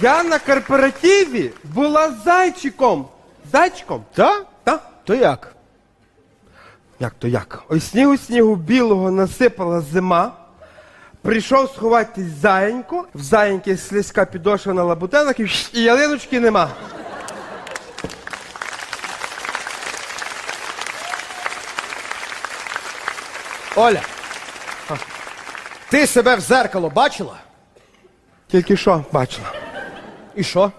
Я на корпоративі була зайчиком. Зайчиком? Та? Та? То як? Як то як? Ой, снігу снігу білого насипала зима. Прийшов сховатись заєнько, в заєньки слизька підошва на лабутенах і, і ялиночки нема. Оля. Ти себе в зеркало бачила? Тільки що бачила. І що?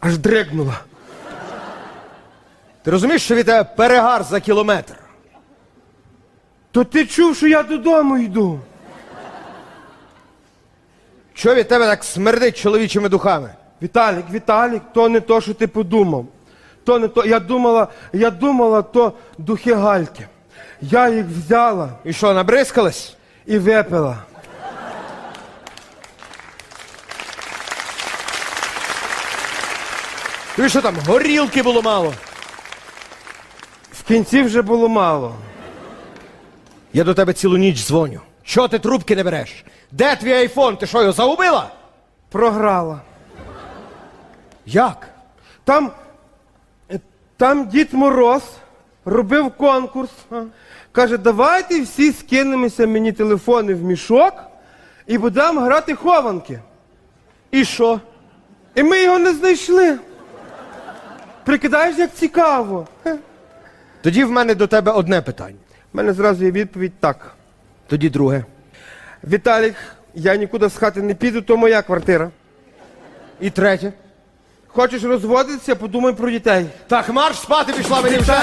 Аж дригнула. Ти розумієш, що від тебе перегар за кілометр? То ти чув, що я додому йду. Що від тебе так смердить чоловічими духами? Віталік, Віталік, то не то, що ти подумав. То не то. Я думала, я думала, то духи гальки. Я їх взяла І що, набризкались? і випила. Тобі що там, горілки було мало? В кінці вже було мало. Я до тебе цілу ніч дзвоню. Чого ти трубки не береш? Де твій айфон? Ти що, його загубила? Програла. Як? Там, е, там Дід Мороз робив конкурс. Каже, давайте всі скинемося мені телефони в мішок і будемо грати хованки. І що? І ми його не знайшли. Прикидаєш, як цікаво. Хе. Тоді в мене до тебе одне питання. У мене зразу є відповідь так. Тоді друге. Віталік, я нікуди з хати не піду, то моя квартира. І третє. Хочеш розводитися, подумай про дітей. Так, марш спати пішла мені вже.